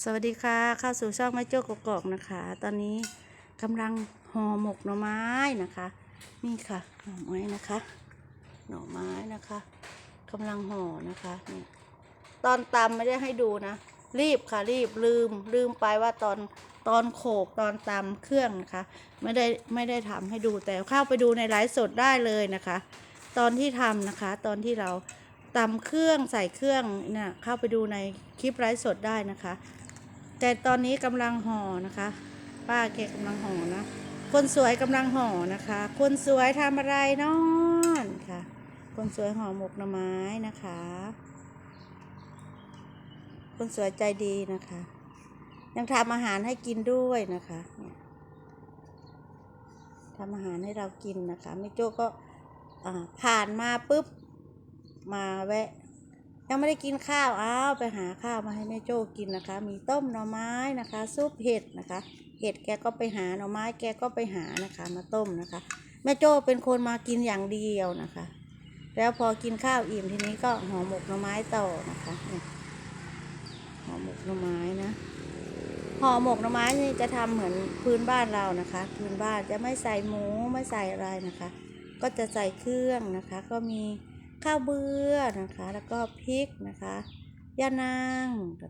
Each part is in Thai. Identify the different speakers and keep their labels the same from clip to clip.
Speaker 1: สวัสดีค่ะเข้าสู่ช่องแม่โจ้กกอกนะคะ ตอนนี้กำลังห่อหมกหน่อไม้นะคะ นี่ค่ะหน่อไม้นะคะ หน่อไม้นะคะกำลังห่อนะคะนี่ตอนตำไม่ได้ให้ดูนะ รีบค่ะรีบลืมลืมไปว่าตอนตอนโขกตอนตำเครื่องนะคะ ไม่ได้ไม่ได้ทำให้ดูแต่เข้าไปดูในไลฟ์สดได้เลยนะคะ ตอนที่ทำนะคะ ตอนที่เราตำเครื่องใส่เครื่องเนี่ยเข้าไปดูในคลิปไลฟ์สดได้นะคะ แต่ตอนนี้กำลังห่อนะคะ ป้าแกกำลังห่อนะ คนสวยกำลังห่อนะคะ คนสวยทำอะไรนอนค่ะ คนสวยห่อหมกหน่อไม้นะคะ คนสวยใจดีนะคะ ยังทำอาหารให้กินด้วยนะคะทำอาหารให้เรากินนะคะแม่โจ้ก็อ่าผ่านมาปุ๊บ มาแวะ ยังไม่ได้กินข้าว อ้าวไปหาข้าวมาให้แม่โจ้กินนะคะ มีต้มหน่อไม้นะคะ ซุปเห็ดนะคะ เห็ดแกก็ไปหาหน่อไม้แกก็ไปหานะคะ มาต้มนะคะ แม่โจ้เป็นคนมากินอย่างเดียวนะคะ แล้วพอกินข้าวอิ่มทีนี้ก็ห่อหมกหน่อไม้ต่อนะคะห่อหมกหน่อไม้นะห่อหมกหน่อไม้นี่จะทำเหมือนพื้นบ้านเรานะคะ พื้นบ้านจะไม่ใส่หมูไม่ใส่อะไรนะคะ ก็จะใส่เครื่องนะคะ ก็มี ข้าวเบื่อนะคะ แล้วก็พริกนะคะย่านาง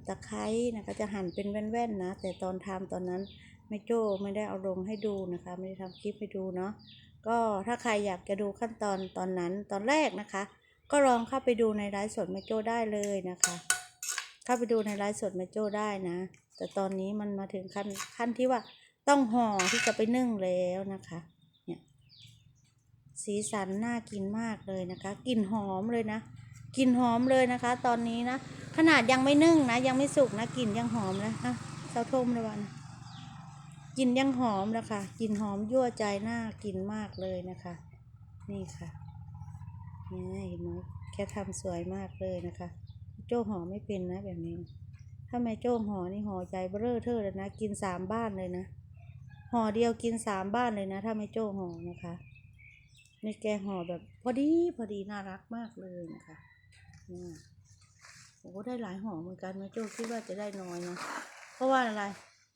Speaker 1: ตะไคร้นะคะจะหั่นเป็นแว่นๆนะ แต่ตอนทำตอนนั้นแม่โจ้ไม่ได้เอาลงให้ดูนะคะ ไม่ได้ทำคลิปให้ดูเนาะก็ถ้าใครอยากจะดูขั้นตอนตอนนั้นตอนแรกนะคะ ก็ลองเข้าไปดูในไลฟ์สดแม่โจ้ได้เลยนะคะ เข้าไปดูในไลฟ์สดแม่โจ้ได้นะ แต่ตอนนี้มันมาถึงขั้นขั้นที่ว่าต้องห่อที่จะไปนึ่งแล้วนะคะ สีสันน่ากินมากเลยนะคะกลิ่นหอมเลยนะกลิ่นหอมเลยนะคะ ตอนนี้นะ ขนาดยังไม่นึ่งนะ ยังไม่สุกนะกลิ่นยังหอมนะอะเสาทมเลยวันกลิ่นยังหอมนะคะกลิ่นหอมยั่วใจน่ากินมากเลยนะคะ นี่ค่ะนี่เห็นไหมแค่ทำสวยมากเลยนะคะ โจ้ห่อไม่เป็นนะแบบนี้ถ้าแม่โจ้หอนี่หอใจเบ้อเทอเลยนะ กินสามบ้านเลยนะห่อเดียวกินสามบ้านเลยนะ ถ้าแม่โจ้ห่อนะคะ นี่แกห่อแบบพอดีพอดีน่ารักมากเลยนะคะนี่โอ้ได้หลายห่อเหมือนกันแม่โจ้คิดว่าจะได้น้อยนะ เพราะว่าอะไร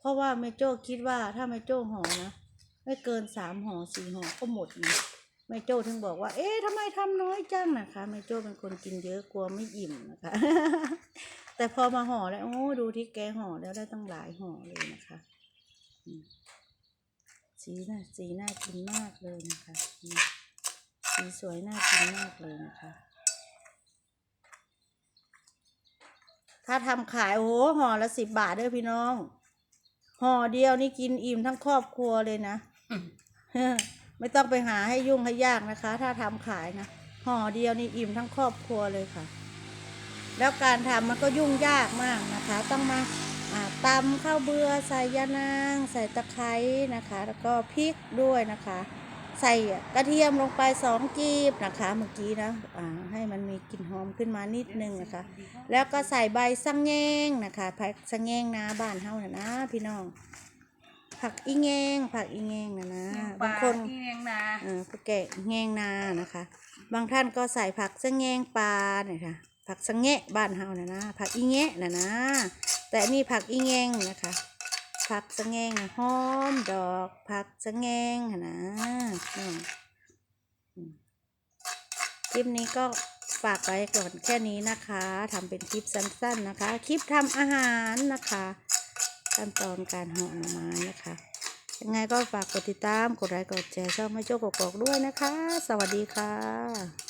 Speaker 1: เพราะว่าแม่โจ้คิดว่าถ้าแม่โจ้ห่อนะไม่เกินสามห่อสี่ห่อก็หมดนะแม่โจ้ถึงบอกว่า เอ๊ะทำไมทำน้อยจังนะคะแม่โจ้เป็นคนกินเยอะกลัวไม่อิ่มนะคะ แต่พอมาห่อแล้วโอ้ดูที่แกห่อแล้วได้ตั้งหลายห่อเลยนะคะอืมสีน่าสีน่ากินมากเลยนะคะ สีสวยน่ากินมากเลยนะคะ ถ้าทำขายโอ้โหห่อละสิบบาทเด้อพี่น้อง ห่อเดียวนี่กินอิ่มทั้งครอบครัวเลยนะ ไม่ต้องไปหาให้ยุ่งให้ยากนะคะ ถ้าทำขายนะ ห่อเดียวนี่อิ่มทั้งครอบครัวเลยค่ะ แล้วการทำมันก็ยุ่งยากมากนะคะ ต้องมาอ่าตำข้าวเบือใส่ยานาง ใส่ตะไคร้นะคะ แล้วก็พริกด้วยนะคะ ใส่กระเทียมลงไปสองกีบนะคะเมื่อกี้นะอ่าให้มันมีกลิ่นหอมขึ้นมานิดนึงนะคะ แล้วก็ใส่ใบสังแงงนะคะผักสังแงงนาบ้านเฮาน่ะนะพี่น้อง ผักอีแงงผักอีแงงนะนะ
Speaker 2: ปลา
Speaker 1: บางคน
Speaker 2: ที่เลี้ยงนา
Speaker 1: เออพวกแกะแงงนานะคะ บางท่านก็ใส่ผักสะแงงปลาเนี่ยค่ะผักสะแงะบ้านเฮานะนะผักอีแงะนะนะ แต่อันนี่ผักอีแงงนะคะ ผักสะแงงหอมดอกผักสะแงงนะนะคลิปนี้ก็ฝากไว้ก่อนแค่นี้นะคะทำเป็นคลิปสั้น ๆนะคะ คลิปทำอาหารนะคะขั้นตอนการห่อหน่อไม้นะคะยังไงก็ฝากกดติดตาม กดไลค์ กดแชร์ช่องไม่โจ้กกอกด้วยนะคะ สวัสดีค่ะ